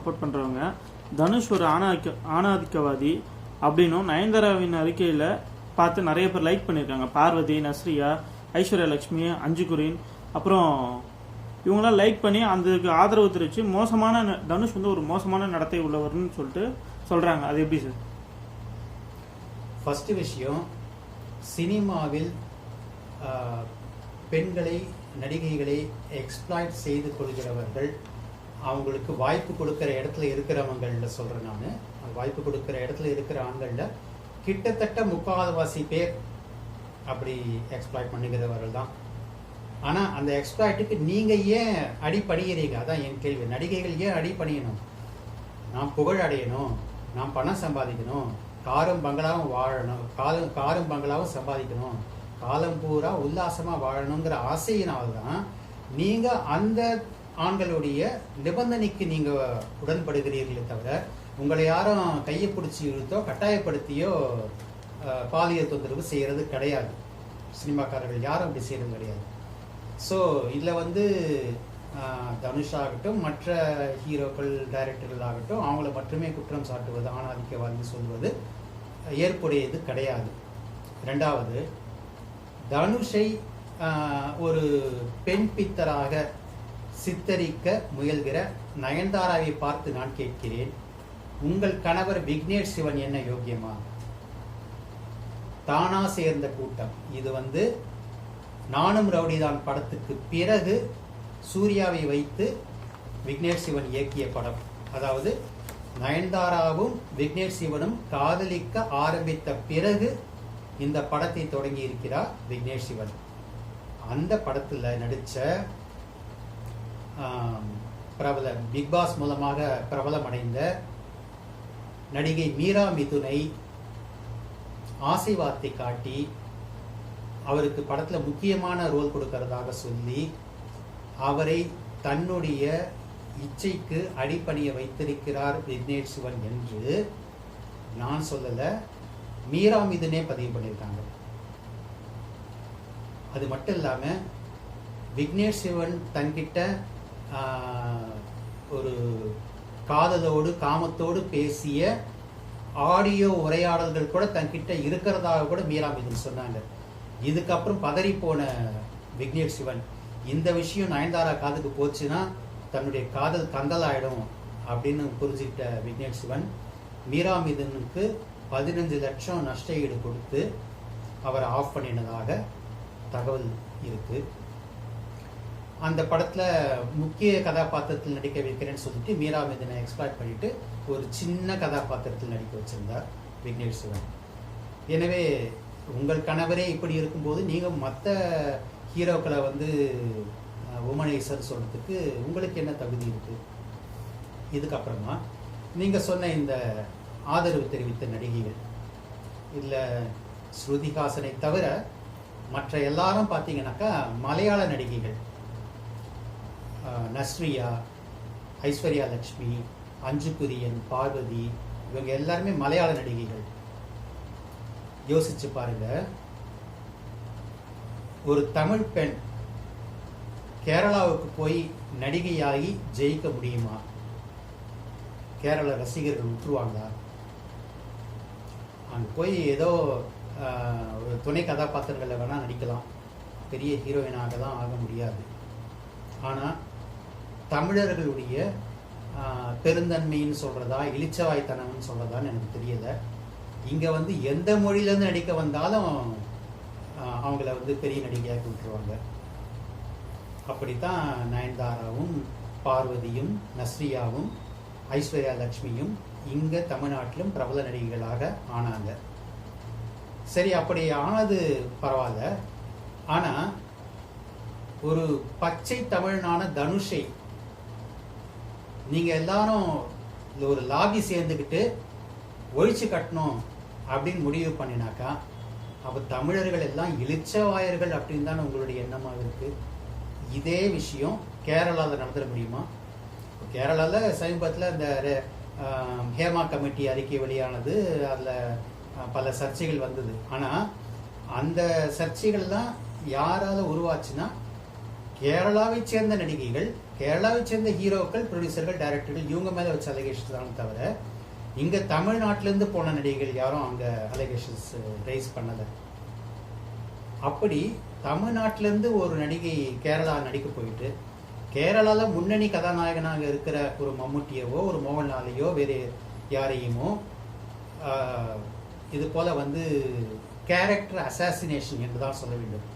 Support பண்ணுறவங்க தனுஷ் ஒரு ஆணாதிக்க ஆணாதிக்கவாதி அப்படின்னும் நயன்தாராவின் அறிக்கையில் பார்த்து நிறைய பேர் லைக் பண்ணியிருக்காங்க. பார்வதி நஸ்ரியா ஐஸ்வர்யா லட்சுமி அஞ்சுகுரின் அப்புறம் இவங்களாம் லைக் பண்ணி அதுக்கு ஆதரவு தெரிவித்து மோசமான தனுஷ் வந்து ஒரு மோசமான நடத்தை உள்ளவர்னு சொல்லிட்டு சொல்கிறாங்க அது எப்படி சார்? ஃபஸ்ட்டு விஷயம் சினிமாவில் பெண்களை நடிகைகளை எக்ஸ்ப்ளாய்ட் செய்து கொள்கிறவர்கள் அவங்களுக்கு வாய்ப்பு கொடுக்குற இடத்துல இருக்கிறவங்கள்ல சொல்கிறேன் நான். வாய்ப்பு கொடுக்குற இடத்துல இருக்கிற ஆண்களில் கிட்டத்தட்ட முக்கால்வாசி பேர் அப்படி எக்ஸ்ப்ளாய்ட் பண்ணுகிறவர்கள் தான். ஆனால் அந்த எக்ஸ்ப்ளாய்ட்டுக்கு நீங்கள் ஏன் அடிப்படுகிறீங்க அதான் என் கேள்வி. நடிகைகள் ஏன் அடிபணியணும்? நான் புகழ் அடையணும். நான் பணம் சம்பாதிக்கணும். காரும் பங்களாவும் வாழணும். காலும் காரும் பங்களாவும் சம்பாதிக்கணும். காலம் பூரா உல்லாசமாக வாழணுங்கிற ஆசையினால் தான் நீங்கள் அந்த ஆண்களுடைய நிபந்தனைக்கு நீங்கள் உடன்படுகிறீர்களே தவிர உங்களை யாரும் கையை பிடிச்சி இழுத்தோ கட்டாயப்படுத்தியோ பாலியல் தொந்தரவு செய்கிறது கிடையாது. சினிமாக்காரர்கள் யாரும் அப்படி செய்கிறது கிடையாது. ஸோ இதில் வந்து தனுஷ் ஆகட்டும் மற்ற ஹீரோக்கள் டைரக்டர்கள் ஆகட்டும் அவங்கள மட்டுமே குற்றம் சாட்டுவது ஆணாதிக்கவாதி சொல்வது ஏற்புடையது கிடையாது. ரெண்டாவது தனுஷை ஒரு பெண் பித்தராக சித்தரிக்க முயல்கிற நயன்தாராவை பார்த்து நான் கேட்கிறேன் உங்கள் கணவர் விக்னேஷ் சிவன் என்ன யோக்கியமா? தானா சேர்ந்த கூட்டம். இது வந்து நானும் ரவுடிதான் படத்துக்கு பிறகு சூர்யாவை வைத்து விக்னேஷ் சிவன் இயக்கிய படம். அதாவது நயன்தாராவும் விக்னேஷ் சிவனும் காதலிக்க ஆரம்பித்த பிறகு இந்த படத்தை தொடங்கி இருக்கிறார் விக்னேஷ் சிவன். அந்த படத்தில் நடித்த பிரபல பிக் பாஸ் மூலமாக பிரபலமடைந்த நடிகை மீரா மிதுனை ஆசை வார்த்தை காட்டி அவருக்கு படத்தில் முக்கியமான ரோல் கொடுக்கறதாக சொல்லி அவரை தன்னுடைய இச்சைக்கு அடிப்பணிய வைத்திருக்கிறார் விக்னேஷ் சிவன் என்று நான் சொல்லலை மீரா மிதுனே பதிவு பண்ணியிருக்காங்க. அது மட்டும் இல்லாமல் விக்னேஷ் சிவன் தன்கிட்ட ஒரு காதலோடு காமத்தோடு பேசிய ஆடியோ உரையாடல்கள் கூட தன்கிட்ட இருக்கிறதாக கூட மீரா மிதுன் சொன்னாங்க. இதுக்கப்புறம் பதறி போன விக்னேஷ் சிவன் இந்த விஷயம் நயன்தாரா காதுக்கு போச்சுன்னா தன்னுடைய காதல் கந்தலாயிடும் அப்படின்னு புரிஞ்சுக்கிட்ட விக்னேஷ் சிவன் மீரா மிதுனுக்கு பதினஞ்சு லட்சம் நஷ்ட ஈடு கொடுத்து அவரை ஆஃப் பண்ணினதாக தகவல் இருக்குது அந்த படத்துல முக்கிய கதாபாத்திரத்தில் நடிக்க வைக்கிறேன்னு சொல்லிட்டு மீரா மேதனை எக்ஸ்பிளாய்ட் பண்ணிட்டு ஒரு சின்ன கதாபாத்திரத்தில் நடிக்க வச்சிருந்தார் விக்னேஷ் சிவன். எனவே உங்கள் கணவரே இப்படி இருக்கும்போது நீங்கள் மற்ற ஹீரோக்களை வந்து உமனேசர் சொல்றதுக்கு உங்களுக்கு என்ன தகுதி இருக்கு? இதுக்கப்புறமா நீங்கள் சொன்ன இந்த ஆதரவு தெரிவித்த நடிகைகள் இல்லை ஸ்ருதிஹாசனை தவிர மற்ற எல்லாரும் பார்த்தீங்கன்னாக்கா மலையாள நடிகைகள் நஸ்ரியா ஐஸ்வர்யா லட்சுமி அஞ்சு குரியன் பார்வதி இவங்க எல்லாருமே மலையாள நடிகைகள். யோசிச்சு பாருங்க. ஒரு தமிழ் பெண் கேரளாவுக்கு போய் நடிகையாகி ஜெயிக்க முடியுமா? கேரள ரசிகர்கள் விட்டுருவாங்களா அங்கே போய் ஏதோ ஒரு துணை கதாபாத்திரங்களில் வேணால் நடிக்கலாம். பெரிய ஹீரோயினாக தான் ஆக முடியாது. ஆனால் தமிழர்களுடைய பெருந்தன்மைன்னு சொல்கிறதா இளிச்சவாய்த்தனம்னு சொல்கிறதான்னு எனக்கு தெரியல. இங்கே வந்து எந்த மொழியிலேருந்து நடிக்க வந்தாலும் அவங்கள வந்து பெரிய நடிகையாக விட்டுருவாங்க அப்படித்தான் நயன்தாராவும் பார்வதியும் நஸ்ரியாவும் ஐஸ்வர்யா லக்ஷ்மியும் இங்கே தமிழ்நாட்டிலும் பிரபல நடிகைகளாக ஆனாங்க. சரி அப்படி ஆனது பரவாயில்ல. ஆனால் ஒரு பச்சை தமிழனான தனுஷை நீங்கள் எல்லாரும் இந்த ஒரு லாபி சேர்ந்துக்கிட்டு ஒழிச்சு கட்டணும் அப்படின்னு முடிவு பண்ணினாக்கா அப்போ தமிழர்கள் எல்லாம் இளிச்சவாயர்கள் அப்படின்னு தானே உங்களுடைய எண்ணமாக இருக்குது இதே விஷயம் கேரளாவில் நடந்துட முடியுமா? கேரளாவில் சமீபத்தில் இந்த ஹேமா கமிட்டி அறிக்கை வெளியானது அதில் பல சர்ச்சைகள் வந்தது. ஆனால் அந்த சர்ச்சைகள்லாம் யாரால் உருவாச்சுன்னா கேரளாவை சேர்ந்த நடிகைகள் கேரளாவை சேர்ந்த ஹீரோக்கள் ப்ரொடியூசர்கள் டைரக்டர்கள் இவங்க மேலே வச்ச அலிகேஷன்ஸ் தான் தவிர இங்கே தமிழ்நாட்டிலேருந்து போன நடிகைகள் யாரும் அங்கே அலிகேஷன்ஸ் ரைஸ் பண்ணலை. அப்படி தமிழ்நாட்டிலேருந்து ஒரு நடிகை கேரளா நடிக்க போயிட்டு கேரளாவில் முன்னணி கதாநாயகனாக இருக்கிற ஒரு மம்முட்டியவோ ஒரு மோகன்லாலையோ வேறு யாரையுமோ இது போல் வந்து கேரக்டர் அசாசினேஷன் என்று தான் சொல்ல வேண்டும்.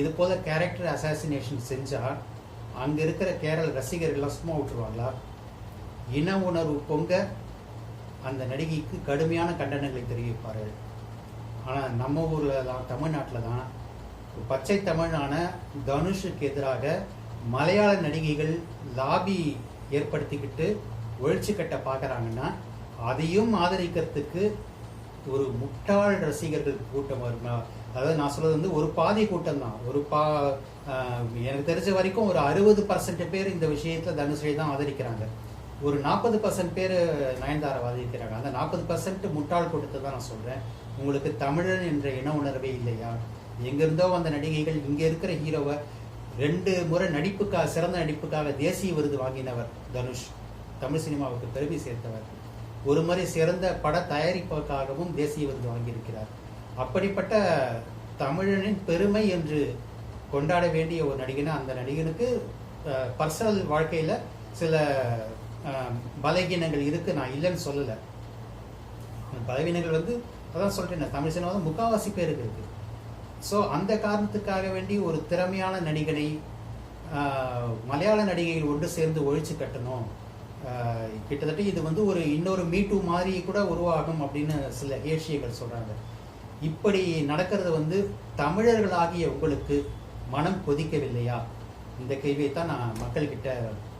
இது போல் கேரக்டர் அசாசினேஷன் செஞ்சால் அங்க இருக்கிற கேரள ரசிகர்கள்லாம் சும்மா விட்டுருவாங்களா? இன உணர்வு பொங்க அந்த நடிகைக்கு கடுமையான கண்டனங்களை தெரிவிப்பார்கள் ஆனால் நம்ம ஊரில் தான் தமிழ்நாட்டில் தான் பச்சை தமிழான தனுஷுக்கு எதிராக மலையாள நடிகைகள் லாபி ஏற்படுத்திக்கிட்டு ஒழிச்சு கட்ட பார்க்குறாங்கன்னா அதையும் ஆதரிக்கிறதுக்கு ஒரு முட்டாள் ரசிகர்கள் கூட்டம் வருமா? அதாவது நான் சொல்றது வந்து ஒரு பாதி கூட்டம் தான். ஒரு பா எனக்கு தெரிஞ்ச வரைக்கும் ஒரு அறுபது பர்சன்ட் பேர் இந்த விஷயத்துல தனுஷை தான் ஆதரிக்கிறாங்க. ஒரு நாற்பது பர்சன்ட் பேர் நயன்தாரை ஆதரிக்கிறாங்க. அந்த நாற்பது பர்சன்ட் முட்டாள் கூட்டத்தை தான் நான் சொல்றேன். உங்களுக்கு தமிழன் என்ற இன உணர்வே இல்லையா? எங்கிருந்தோ வந்த நடிகைகள் இங்க இருக்கிற ஹீரோவை ரெண்டு முறை நடிப்புக்காக சிறந்த நடிப்புக்காக தேசிய விருது வாங்கினவர் தனுஷ். தமிழ் சினிமாவுக்கு பெருமை சேர்த்தவர். ஒரு முறை சிறந்த பட தயாரிப்புக்காகவும் தேசிய விருது வாங்கியிருக்கிறார். அப்படிப்பட்ட தமிழனின் பெருமை என்று கொண்டாட வேண்டிய ஒரு நடிகனா அந்த நடிகனுக்கு பர்சனல் வாழ்க்கையில் சில பலகீனங்கள் இருக்கு. நான் இல்லைன்னு சொல்லலை. பலவீனங்கள் வந்து அதான் சொல்றேன் தமிழ் சினிமா வந்து முக்காவாசி பேருக்கு இருக்கு. ஸோ அந்த காரணத்துக்காக வேண்டி ஒரு திறமையான நடிகனை மலையாள நடிகைகள் ஒன்று சேர்ந்து ஒழிச்சு கட்டணும். கிட்டத்தட்ட இது வந்து ஒரு இன்னொரு மீட்டு மாதிரி கூட உருவாகும் அப்படின்னு சில ஏசியர்கள் சொல்கிறாங்க இப்படி நடக்கிறது வந்து தமிழர்களாகிய உங்களுக்கு மனம் கொதிக்கவில்லையா? இந்த கேள்வியை தான் நான் மக்கள்கிட்ட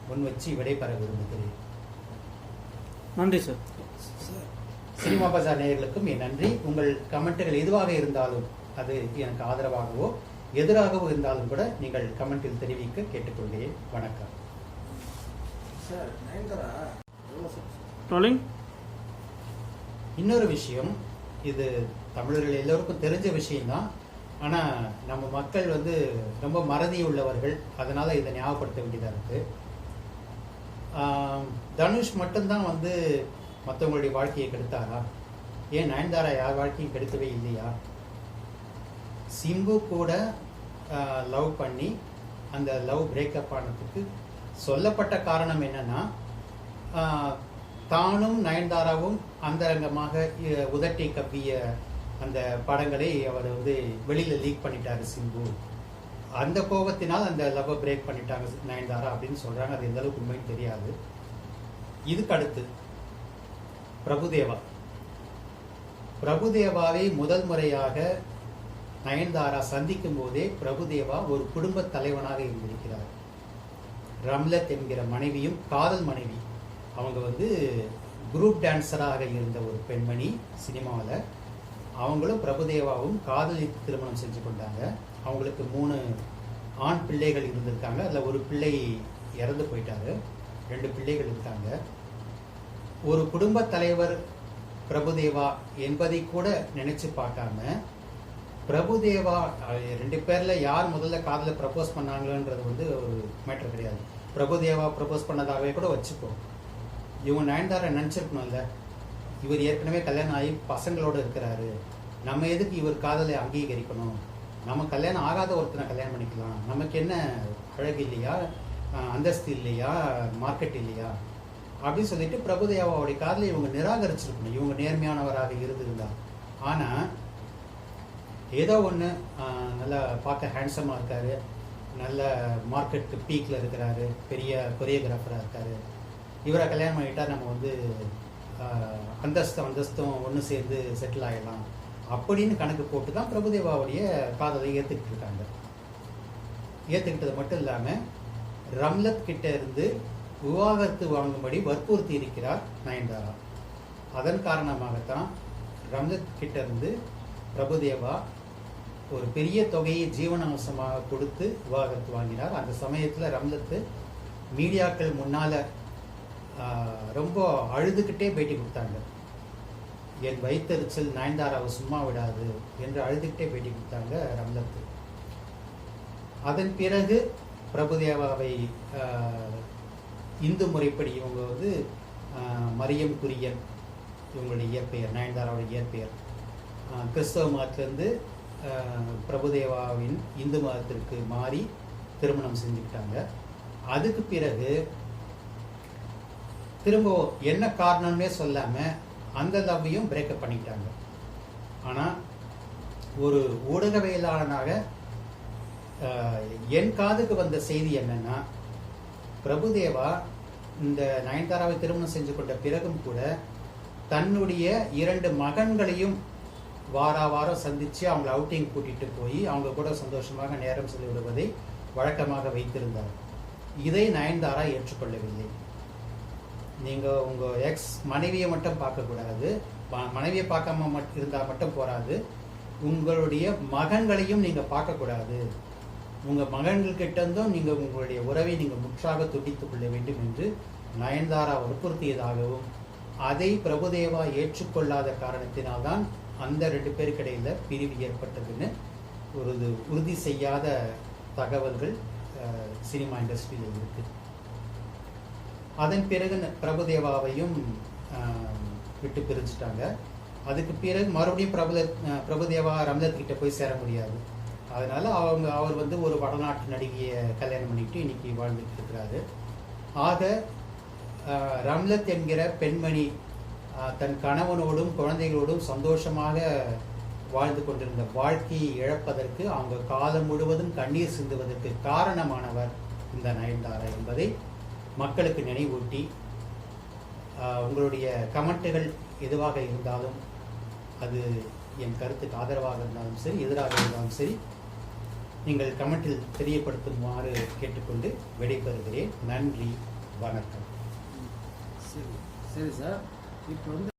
முன் வச்சு விடைபெற விரும்புகிறேன். நன்றி சார். சினிமா பஜார் நேயர்களுக்கும் என் நன்றி. உங்கள் கமெண்ட்டுகள் எதுவாக இருந்தாலும் அது எனக்கு ஆதரவாகவோ எதிராகவோ இருந்தாலும் கூட நீங்கள் கமெண்டில் தெரிவிக்க கேட்டுக்கொள்கிறேன். வணக்கம். இன்னொரு விஷயம் இது தமிழர்கள் எல்லோருக்கும் தெரிஞ்ச விஷயம்தான். ஆனால் நம்ம மக்கள் வந்து ரொம்ப மறதி உள்ளவர்கள். அதனால் இதை ஞாபகப்படுத்த வேண்டியதாக இருக்குது தனுஷ் மட்டும்தான் வந்து மற்றவங்களுடைய வாழ்க்கையை கெடுத்தாரா? ஏன் நயன்தாரா யார் வாழ்க்கையும் கெடுக்கவே இல்லையா? சிம்பு கூட லவ் பண்ணி அந்த லவ் பிரேக்கப் ஆனதுக்கு சொல்லப்பட்ட காரணம் என்னென்னா தானும் நயன்தாராவும் அந்தரங்கமாக உதட்டி கப்பிய கவ்விய அந்த படங்களை அவர் வந்து வெளியில் லீக் பண்ணிட்டாரு சிம்பு. அந்த கோபத்தினால் அந்த லவ் பிரேக் பண்ணிட்டாங்க நயன்தாரா அப்படின்னு சொல்கிறாங்க அது எந்த அளவுக்கு உண்மைன்னு தெரியாது. இதுக்கு அடுத்து பிரபுதேவா. பிரபுதேவாவை முதல் முறையாக நயன்தாரா சந்திக்கும் போதே பிரபுதேவா ஒரு குடும்ப தலைவனாக இருந்திருக்கிறார். ரம்லத் என்கிற மனைவியும் காதல் மனைவி. அவங்க வந்து குரூப் டான்ஸராக இருந்த ஒரு பெண்மணி சினிமாவில் அவங்களும் பிரபுதேவாவும் காதலி திருமணம் செஞ்சு கொண்டாங்க. அவங்களுக்கு மூணு ஆண் பிள்ளைகள் இருந்திருக்காங்க. அதில் ஒரு பிள்ளை இறந்து போயிட்டாரு. ரெண்டு பிள்ளைகள் இருக்காங்க. ஒரு குடும்ப தலைவர் பிரபுதேவா என்பதை கூட நினைச்சு பார்க்காம பிரபுதேவா ரெண்டு பேரில் யார் முதல்ல காதலை ப்ரப்போஸ் பண்ணாங்களன்றது வந்து ஒரு மேட்டர் கிடையாது. பிரபுதேவா ப்ரப்போஸ் பண்ணதாகவே கூட வச்சுப்போம் இவங்க நயன்தாரா நினச்சிருக்கணும்ல? இவர் ஏற்கனவே கல்யாணம் ஆகி பசங்களோட இருக்கிறாரு. நம்ம எதுக்கு இவர் காதலை அங்கீகரிக்கணும்? நம்ம கல்யாணம் ஆகாத ஒருத்தனை கல்யாணம் பண்ணிக்கலாம். நமக்கு என்ன அழகு இல்லையா? அந்தஸ்து இல்லையா? மார்க்கெட் இல்லையா? அப்படின்னு சொல்லிட்டு பிரபுதேவாவுடைய காதலை இவங்க நிராகரிச்சிருக்கணும். இவங்க நேர்மையானவராக இருந்திருந்தா. ஆனால் ஏதோ ஒன்று நல்லா பார்க்க ஹேண்ட்ஸமாக இருக்காரு. நல்ல மார்க்கெட் பீக்கில் இருக்கிறாரு. பெரிய கொரியோகிராஃபராக இருக்காரு. இவரை கல்யாணம் பண்ணிட்டா நம்ம வந்து ஆஹ், அந்தஸ்தும் அந்தஸ்தும் ஒன்று சேர்ந்து செட்டில் ஆகிடலாம் அப்படின்னு கணக்கு போட்டு தான் பிரபுதேவாவுடைய காதலை ஏற்றுக்கிட்டு இருக்காங்க. ஏற்றுக்கிட்டது மட்டும் இல்லாமல் ரம்லத் கிட்ட இருந்து விவாகரத்து வாங்கும்படி வற்புறுத்தி இருக்கிறார் நயன்தாரா. அதன் காரணமாகத்தான் ரம்லத் கிட்ட இருந்து பிரபுதேவா ஒரு பெரிய தொகையை ஜீவனாம்சமாக கொடுத்து விவாகரத்து வாங்கினார். அந்த சமயத்தில் ரம்லத்து மீடியாக்கள் முன்னால் ரொம்ப அழுதுகிட்டே பேட்டி கொடுத்தாங்க. என் வயிற்றெரிச்சல் நயன்தாராவை சும்மா விடாது என்று அழுதுகிட்டே பேட்டி கொடுத்தாங்க ரம்லத்து அதன் பிறகு பிரபுதேவாவை இந்து முறைப்படி இவங்க வந்து மரியம் குரியன் இவங்களுடைய இயற்பெயர் நயன்தாராவோட இயற்பெயர். கிறிஸ்தவ மதத்திலேருந்து பிரபுதேவாவின் இந்து மதத்திற்கு மாறி திருமணம் செஞ்சுக்கிட்டாங்க. அதுக்கு பிறகு திரும்ப என்ன காரணம்னே சொல்லாமல் அந்த லவ்வையும் பிரேக்கப் பண்ணிக்கிட்டாங்க ஆனால் ஒரு ஊடகவியலாளனாக என் காதுக்கு வந்த செய்தி என்னன்னா பிரபுதேவா இந்த நயன்தாராவை திருமணம் செஞ்சு கொண்ட பிறகும் கூட தன்னுடைய இரண்டு மகன்களையும் வார வாரம் சந்தித்து அவங்களை அவுட்டிங் கூட்டிகிட்டு போய் அவங்க கூட சந்தோஷமாக நேரம் செலவிடுவதை வழக்கமாக வைத்திருந்தார். இதை நயன்தாரா ஏற்றுக்கொள்ளவில்லை. நீங்கள் உங்கள் எக்ஸ் மனைவியை மட்டும் பார்க்கக்கூடாது. மனைவியை பார்க்காம மட் இருந்தால் மட்டும் போராது உங்களுடைய மகன்களையும் நீங்கள் பார்க்கக்கூடாது. உங்கள் மகன்கள்கிட்டந்தும் மகன்கள் இருந்தும் உங்களுடைய உறவை நீங்கள் முற்றாக துண்டித்துக் கொள்ள வேண்டும் என்று நயன்தாரா வற்புறுத்தியதாகவும் அதை பிரபுதேவா ஏற்றுக்கொள்ளாத காரணத்தினால்தான் அந்த ரெண்டு பேருக்கிடையில் பிரிவு ஏற்பட்டதுன்னு ஒரு இது உறுதி செய்யாத தகவல்கள் சினிமா இண்டஸ்ட்ரியில் இருக்குது அதன் பிறகு பிரபுதேவாவையும் விட்டு பிரிஞ்சுட்டாங்க. அதுக்கு பிறகு மறுபடியும் பிரபுல பிரபுதேவா ரம்லத் போய் சேர முடியாது. அதனால் அவங்க அவர் வந்து ஒரு வடநாட்டு நடிகையை கல்யாணம் பண்ணிக்கிட்டு இன்னைக்கு வாழ்ந்துட்டு இருக்கிறாரு. ஆக ரம்லத் என்கிற பெண்மணி தன் கணவனோடும் குழந்தைகளோடும் சந்தோஷமாக வாழ்ந்து கொண்டிருந்த வாழ்க்கையை இழப்பதற்கு அவங்க காலம் முழுவதும் கண்ணீர் சிந்துவதற்கு காரணமானவர் இந்த நயன்தாரா என்பதை மக்களுக்கு நினைவூட்டி உங்களுடைய கமெண்ட்டுகள் எதுவாக இருந்தாலும் அது என் கருத்துக்கு ஆதரவாக இருந்தாலும் சரி எதிராக இருந்தாலும் சரி நீங்கள் கமெண்டில் தெரியப்படுத்துமாறு கேட்டுக்கொண்டு விடைபெறுகிறேன். நன்றி வணக்கம். சரி சரி சார். இப்போ வந்து